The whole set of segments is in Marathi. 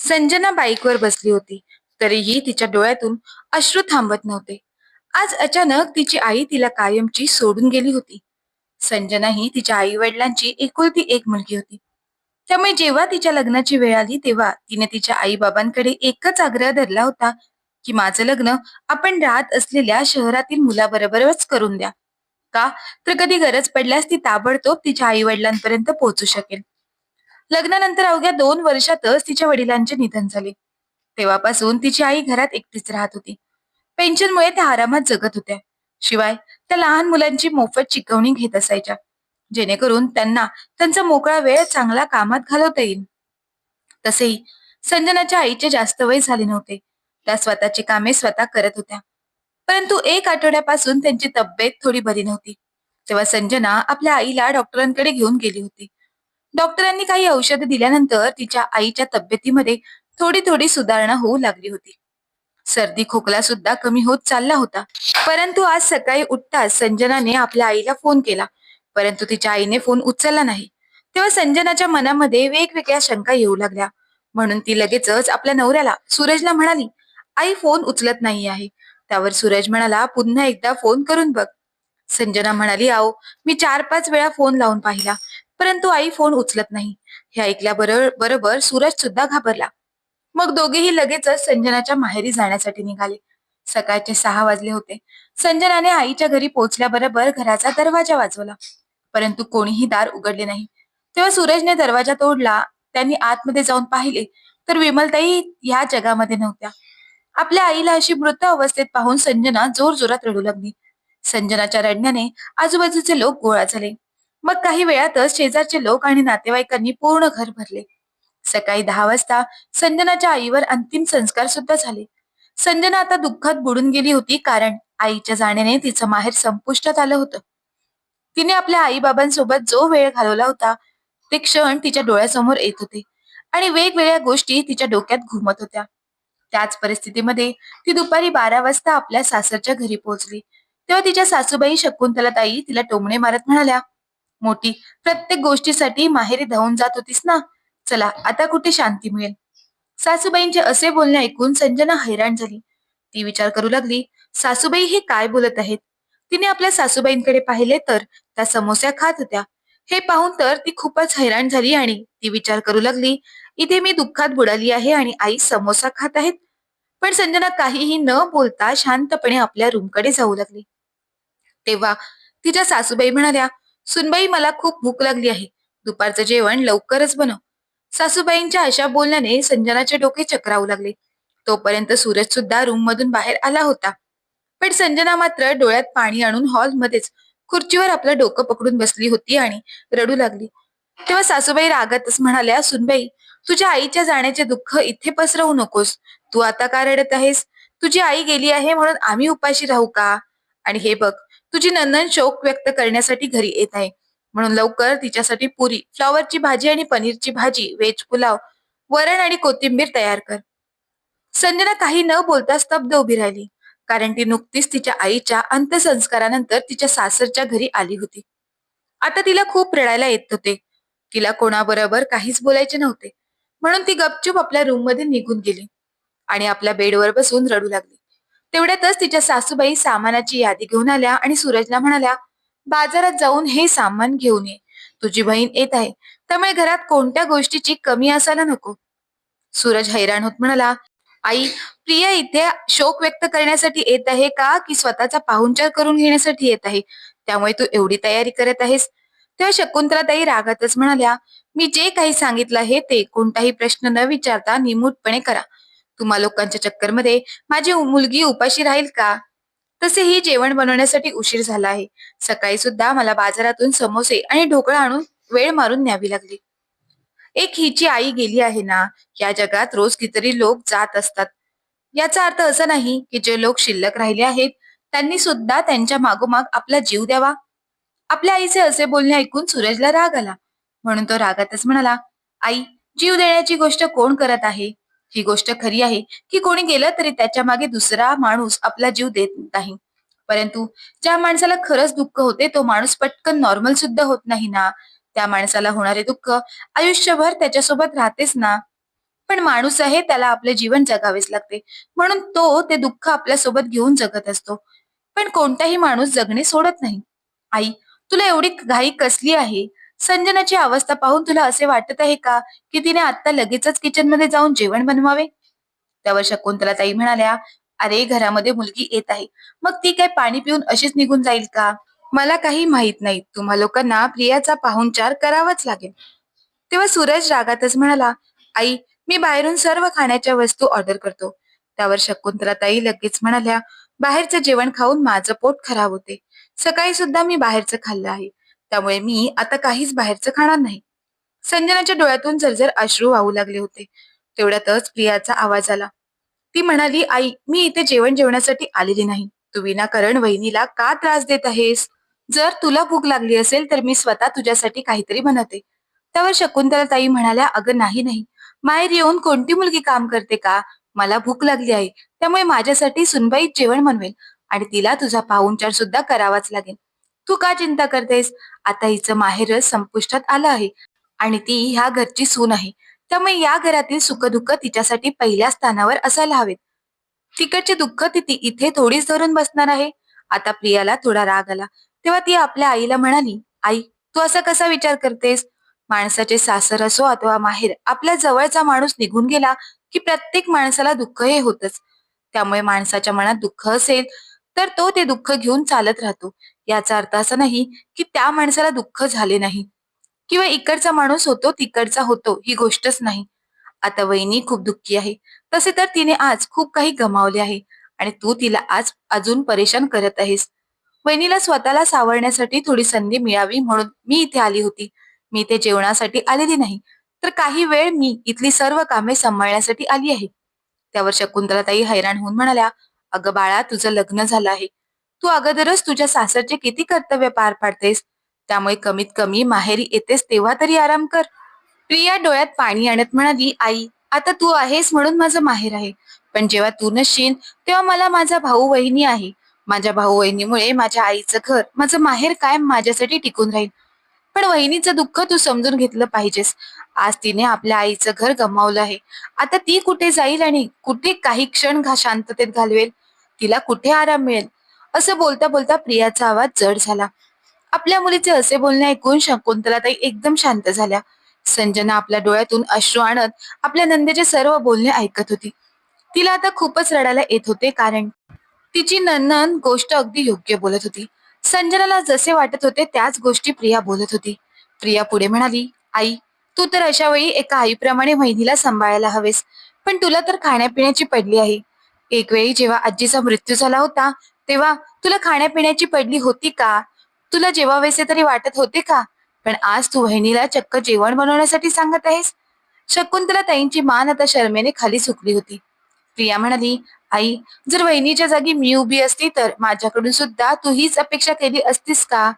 संजना बाईकवर बसली होती. तरीही तिच्या डोळ्यातून अश्रू थांबत नव्हते. आज अचानक तिची आई तिला कायमची सोडून गेली होती. संजना ही तिच्या आई वडिलांची एकुलती एक मुलगी होती. त्यामुळे जेव्हा तिच्या लग्नाची वेळ आली तेव्हा तिने तिच्या आई बाबांकडे एकच आग्रह धरला होता की माझं लग्न आपण राहत असलेल्या शहरातील मुलाबरोबरच करून द्या. का? तर कधी गरज पडल्यास ती ताबडतोब तिच्या आई वडिलांपर्यंत पोहोचू शकेल. लग्नानंतर अवघ्या दोन वर्षातच तिच्या वडिलांचे निधन झाले. तेव्हापासून तिची आई घरात एकटीच राहत होती. पेन्शनमुळे त्या आरामात जगत होत्या. शिवाय त्या लहान मुलांची मोफत शिकवणी घेत असायच्या. जेणेकरून त्यांना त्यांचा मोकळा वेळ चांगला कामात घालवता येईल. तसेही संजनाच्या आईचे जास्त वय झाले नव्हते. त्या स्वतःची कामे स्वतः करत होत्या. परंतु एक आठवड्यापासून त्यांची तब्येत थोडी बरी नव्हती. तेव्हा संजना आपल्या आईला डॉक्टरांकडे घेऊन गेली होती. डॉक्टरांनी काही औषधे दिल्यानंतर तिच्या आईच्या तब्येतीमध्ये थोडी थोडी सुधारणा होऊ लागली होती. सर्दी खोकला सुद्धा कमी होत चालला होता. परंतु आज सकाळी उठताच संजनाने आपल्या आईला फोन केला. परंतु तिच्या आईने फोन उचलला नाही. तेव्हा संजनाच्या मनामध्ये वेगवेगळ्या शंका येऊ लागल्या. म्हणून ती लगेचच आपल्या नवऱ्याला सूरजला म्हणाली आई फोन उचलत नाही आहे. त्यावर सूरज म्हणाला पुन्हा एकदा फोन करून बघ. संजना म्हणाली आओ मी चार पाच वेळा फोन लावून पाहिला. परंतु आई फोन उचलत नाही. हे ऐकल्याबरोबर बरोबर सूरज सुद्धा घाबरला. मग दोघेही लगेचच संजनाच्या माहेरी जाण्यासाठी निघाले. सकाळचे सहा वाजले होते. संजनाने आईच्या घरी पोहोचल्याबरोबर घराचा दरवाजा वाजवला. परंतु कोणीही दार उघडले नाही. तेव्हा सूरजने दरवाजा तोडला. त्यांनी आतमध्ये जाऊन पाहिले तर विमलताई ह्या जगामध्ये नव्हत्या. आपल्या आईला अशी मृत अवस्थेत पाहून संजना जोर जोरात रडू लागली. संजनाच्या रडण्याने आजूबाजूचे लोक गोळा झाले. मग काही वेळातच शेजारचे लोक आणि नातेवाईकांनी पूर्ण घर भरले. सकाळी दहा वाजता संजनाच्या आईवर अंतिम संस्कार सुद्धा झाले. संजना आता दुःखात बुडून गेली होती कारण आईच्या जाण्याने तिचं माहेर संपुष्टात आलं होतं. तिने आपल्या आई बाबांसोबत जो वेळ घालवला होता ते क्षण तिच्या डोळ्यासमोर येत होते आणि वेगवेगळ्या गोष्टी तिच्या डोक्यात घुमत होत्या. त्याच परिस्थितीमध्ये ती दुपारी बारा वाजता आपल्या सासरच्या घरी पोहोचली. तेव्हा तिच्या सासूबाई शकुंतलाताई तिला टोमणे मारत म्हणाल्या मोठी. प्रत्येक गोष्टीसाठी माहेरी धावून जात होतीस ना? चला आता कुठे शांती मिळेल? सासूबाईंचे असे बोलणे ऐकून संजना हैराण झाली. ती विचार करू लागली सासूबाई हे काय बोलत आहेत? तिने आपल्या सासूबाईंकडे पाहिले तर त्या समोस्या खात होत्या. हे पाहून तर ती खूपच हैराण झाली आणि ती विचार करू लागली इथे मी दुःखात बुडाली आहे आणि आई समोसा खात आहेत. पण संजना काहीही न बोलता शांतपणे आपल्या रूमकडे जाऊ लागली. तेव्हा तिच्या सासूबाई म्हणाल्या सुनबाई मला खूप भूक लागली आहे. दुपारचं जेवण लवकरच बनव. सासूबाईंच्या अशा बोलण्याने संजनाचे डोके चक्रावू लागले. तोपर्यंत सूरज सुद्धा रूम मधून बाहेर आला होता. पण संजना मात्र डोळ्यात पाणी आणून हॉलमध्येच खुर्चीवर आपलं डोकं पकडून बसली होती आणि रडू लागली. तेव्हा सासूबाई रागातच म्हणाल्या सुनबाई तुझ्या आईच्या जाण्याचे दुःख इथे पसरवू नकोस. तू आता का रडत आहेस? तुझी आई गेली आहे म्हणून आम्ही उपाशी राहू का? आणि हे बघ तुझी नंदन शोक व्यक्त करण्यासाठी घरी येत आहे. म्हणून लवकर तिच्यासाठी पुरी फ्लॉवरची भाजी आणि पनीरची भाजी वेज पुलाव वरण आणि कोथिंबीर तयार कर. संजना काही न बोलता स्तब्ध उभी राहिली. कारण ती नुकतीच तिच्या आईच्या अंत्यसंस्कारानंतर तिच्या सासरच्या घरी आली होती. आता तिला खूप रडायला येत होते. तिला कोणाबरोबर काहीच बोलायचे नव्हते. म्हणून ती गपचूप आपल्या रूममध्ये निघून गेली. आणि आपल्या बेडवर बसून रडू लागली. तेवढ्यातच तिच्या सासूबाई सामानाची यादी घेऊन आल्या आणि सूरजला म्हणाल्या बाजारात जाऊन हे सामान घेऊन ये. तुझी बहीण येत आहे. त्यामुळे घरात कोणत्या गोष्टीची कमी असायला नको. सूरज हैराण होत म्हणाला आई प्रिया इथे शोक व्यक्त करण्यासाठी येत आहे का? की स्वतःचा पाहुणचार करून घेण्यासाठी येत आहे? त्यामुळे तू एवढी तयारी करत आहेस? तेव्हा शकुंतलाताई रागातच म्हणाल्या मी जे काही सांगितलं आहे ते कोणताही प्रश्न न विचारता निमूटपणे करा. तुम्हा लोकांच्या चक्करमध्ये माझी मुलगी उपाशी राहील का? तसेही जेवण बनवण्यासाठी उशीर झाला आहे. सकाळी सुद्धा मला बाजारातून समोसे आणि ढोकळा आणून वेळ मारून न्यावी लागली. एक हिची आई गेली आहे ना? या जगात रोज कितीतरी लोक जात असतात. याचा अर्थ असा नाही की जे लोक शिल्लक राहिले आहेत त्यांनी सुद्धा त्यांच्या मागोमाग आपला जीव द्यावा. आपल्या आईचे असे बोलणे ऐकून सूरजला राग आला. म्हणून तो रागातच म्हणाला आई जीव देण्याची गोष्ट कोण करत आहे? ही गोष्ट खरी आहे की कोणी गेलं तरी त्याच्यामागे दुसरा माणूस आपला जीव देत नाही. परंतु ज्या माणसाला खरंच दुःख होते तो माणूस पटकन नॉर्मल सुद्धा होत नाही ना. त्या माणसाला होणारे दुःख आयुष्यभर त्याच्यासोबत राहतेच ना. पण माणूस आहे त्याला आपले जीवन जगावेच लागते. म्हणून तो ते दुःख आपल्यासोबत घेऊन जगत असतो. पण कोणताही माणूस जगणे सोडत नाही. आई तुला एवढी घाई कसली आहे? संजनाची अवस्था पाहून तुला असे वाटत आहे का की तिने आता लगेचच किचनमध्ये जाऊन जेवण बनवावे? त्यावर शकुंतला ताई म्हणाल्या अरे घरामध्ये मुलगी येत आहे. मग ती काय पाणी पिऊन अशीच निघून जाईल का? मला काही माहीत नाही. तुम्हा लोकांना प्रियाचा पाहुणचार करावाच लागेल. तेव्हा सूरज रागातच म्हणाला आई मी बाहेरून सर्व खाण्याच्या वस्तू ऑर्डर करतो. त्यावर शकुंतला ताई लगेच म्हणाल्या बाहेरचं जेवण खाऊन माझं पोट खराब होते. सकाळी सुद्धा मी बाहेरचं खाल्लं आहे. त्यामुळे मी आता काहीच बाहेरचं खाणार नाही. संजनाच्या डोळ्यातून जरजर अश्रू वाहू लागले होते. तेवढ्यातच प्रियाचा आवाज आला. ती म्हणाली आई मी इथे जेवण जेवण्यासाठी आलेली नाही. तू विनाकारण वहिनीला का त्रास देत आहेस? जर तुला भूक लागली असेल तर मी स्वतः तुझ्यासाठी काहीतरी बनवते. त्यावर शकुंतला ताई म्हणाल्या अगं नाही नाही. माहेर येऊन कोणती मुलगी काम करते का? मला भूक लागली आहे. त्यामुळे माझ्यासाठी सुनबाई जेवण बनवेल आणि तिला तुझा पाहुणचार सुद्धा करावाच लागेल. तू का चिंता करतेस? आता हिचं माहेर संपुष्टात आलं आहे आणि ती ह्या घरची सून आहे. त्यामुळे या घरातील सुखदुःख तिच्यासाठी पहिल्या स्थानावर असायला हवेत. तिकडचे दुःख ती ती इथे थोडीच धरून बसणार आहे. आता प्रियाला थोडा राग आला. तेव्हा ती आपल्या आईला म्हणाली आई तू असा कसा विचार करतेस? माणसाचे सासर असो अथवा माहेर आपल्या जवळचा माणूस निघून गेला की प्रत्येक माणसाला दुःख हे होतच. त्यामुळे माणसाच्या मनात दुःख असेल तर तो ते दुःख घेऊन चालत राहतो. याचा अर्थ असा नाही की त्या माणसाला दुःख झाले नाही. किंवा इकडचा माणूस होतो तिकडचा होतो ही गोष्टच नाही. आता वहिनी खूप दुःखी आहे. तसे तर तिने आज खूप काही गमावले आहे आणि तू तिला आज अजून परेशान करत आहेस. वहिनीला स्वतःला सावरण्यासाठी थोडी संधी मिळावी म्हणून मी इथे आली होती. मी इथे जेवणासाठी आलेली नाही. तर काही वेळ मी इथली सर्व कामे सांभाळण्यासाठी आली आहे. त्यावर शकुंतलाताई हैराण होऊन म्हणाल्या अगं बाळा तुझं लग्न झालं आहे. तू अगोदरच तुझ्या सासरचे किती कर्तव्य पार पाडतेस? त्यामुळे कमीत कमी माहेरी येतेस तेव्हा तरी आराम कर. प्रिया डोळ्यात पाणी आणत म्हणाली आई आता तू आहेस म्हणून माझं माहेर आहे. पण जेव्हा तू नसशील तेव्हा मला माझा भाऊ वहिनी आहे. माझ्या भाऊ वहिनीमुळे माझ्या आईचं घर माझं माहेर कायम माझ्यासाठी टिकून राहील. पण वहिनीचं दुःख तू समजून घेतलं पाहिजेस. आज तिने आपल्या आईचं घर गमावलं आहे. आता ती कुठे जाईल आणि कुठे काही क्षण शांततेत घालवेल? तिला कुठे आराम मिळेल? असं बोलता बोलता प्रियाचा आवाज जड झाला. आपल्या मुलीचे असे बोलणे ऐकून शकुंतलाताई एकदम शांत झाल्या. संजना आपल्या डोळ्यातून अश्रू आणत आपल्या नंदेचे सर्व बोलणे ऐकत होती. तिला आता खूपच रडायला येत होते कारण तिची नंदन गोष्ट अगदी योग्य बोलत होती. संजनाला जसे वाटत होते त्याच गोष्टी प्रिया बोलत होती. प्रिया पुढे म्हणाली आई तू तर अशा वेळी एका आईप्रमाणे वहिनीला सांभाळायला हवेस. पण तुला तर खाण्यापिण्याची पडली आहे. एक वेळी जेव्हा आजीचा मृत्यू झाला होता तेव्हा तुला खाण्यापिण्याची पडली होती का? तुला जेवावेसे तरी वाटत होते का? पण आज तू वहिनीला चक्क जेवण बनवण्यासाठी सांगत आहेस? शकुंतला ताईंची मान आता शर्मेने खाली सुकली होती. प्रिया म्हणाली आई जर वहिनीच्या जागी मी उभी असती तर माझ्याकडून सुद्धा तू हीच अपेक्षा केली असतीस का?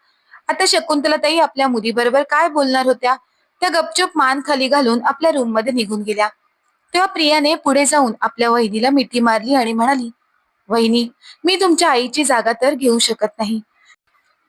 आता शकुंतला ताई आपल्या मुलीबरोबर काय बोलणार होत्या? त्या गपचूप मान खाली घालून आपल्या रूममध्ये निघून गेल्या. तेव्हा प्रियाने पुढे जाऊन आपल्या वहिनीला मिठी मारली आणि म्हणाली वहिनी मी तुमच्या आईची जागा तर घेऊ शकत नाही.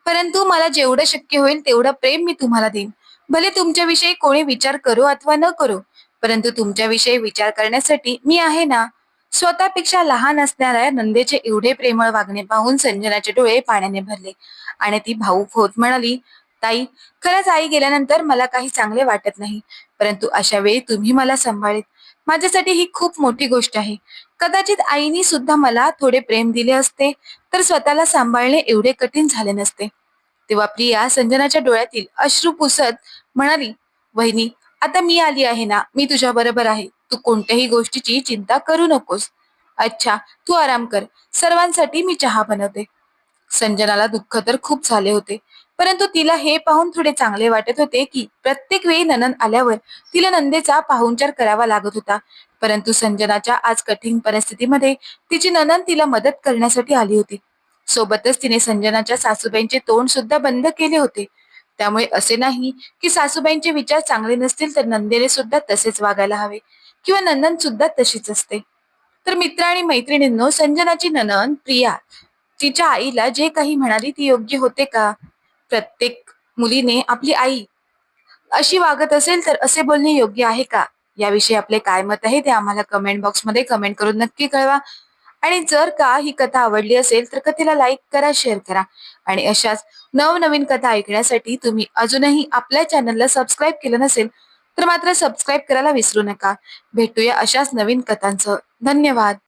परंतु मला जेवढं शक्य होईल तेवढं प्रेम मी तुम्हाला देईन. भले तुमच्याविषयी कोणी विचार करू अथवा न करू परंतु तुमच्याविषयी विचार करण्यासाठी मी आहे ना? स्वतःपेक्षा लहान असणाऱ्या नंदेचे एवढे प्रेमळ वागणे पाहून संजनाचे डोळे पाण्याने भरले. आणि ती भाऊक होत म्हणाली ताई खरंच आई गेल्यानंतर मला काही चांगले वाटत नाही परंतु अशा वेळी तुम्ही मला सांभाळीत. माझ्यासाठी ही खूप मोठी गोष्ट आहे. कदाचित आईनी सुद्धा मला थोडे प्रेम दिले असते तर स्वतःला सांभाळणे एवढे कठीण झाले नसते. तेव्हा प्रिया संजनाच्या डोळ्यातील अश्रू पुसत म्हणाली वहिनी आता मी आली आहे ना मी तुझ्या बरोबर आहे. तू कोणत्याही गोष्टीची चिंता करू नकोस. अच्छा तू आराम कर. सर्वांसाठी मी चहा बनवते. संजनाला दुःख तर खूप झाले होते. परंतु तिला हे पाहून थोडे चांगले वाटत होते की प्रत्येक वेळी ननन आल्यावर तिला नंदेचा पाहुणचार करावा लागत होता. परंतु संजनाच्या आज कठीण परिस्थितीमध्ये तिची ननन तिला मदत करण्यासाठी आली होती. सोबतच तिने संजनाच्या सासूबाईंचे तोंड सुद्धा बंद केले होते. त्यामुळे असे नाही की सासूबाईंचे विचार चांगले नसतील तर नंदेने सुद्धा तसेच वागायला हवे किंवा नंदन सुद्धा तशीच असते. तर मित्र आणि मैत्रिणींनो संजनाची ननन प्रिया तिच्या आईला जे काही म्हणाली ती योग्य होते का? प्रत्येक मुलीने आपली आई अशी वागत असेल तर असे बोलणे योग्य आहे का? याविषयी आपले काय मत आहे ते आम्हाला कमेंट बॉक्समध्ये कमेंट करून नक्की कळवा. आणि जर का ही कथा आवडली असेल तर कथेला लाईक करा शेअर करा. आणि अशाच नवनवीन कथा ऐकण्यासाठी तुम्ही अजूनही आपल्या चॅनलला सबस्क्राईब केलं नसेल तर मात्र सबस्क्राईब करायला विसरू नका. भेटूया अशाच नवीन कथांचं. धन्यवाद.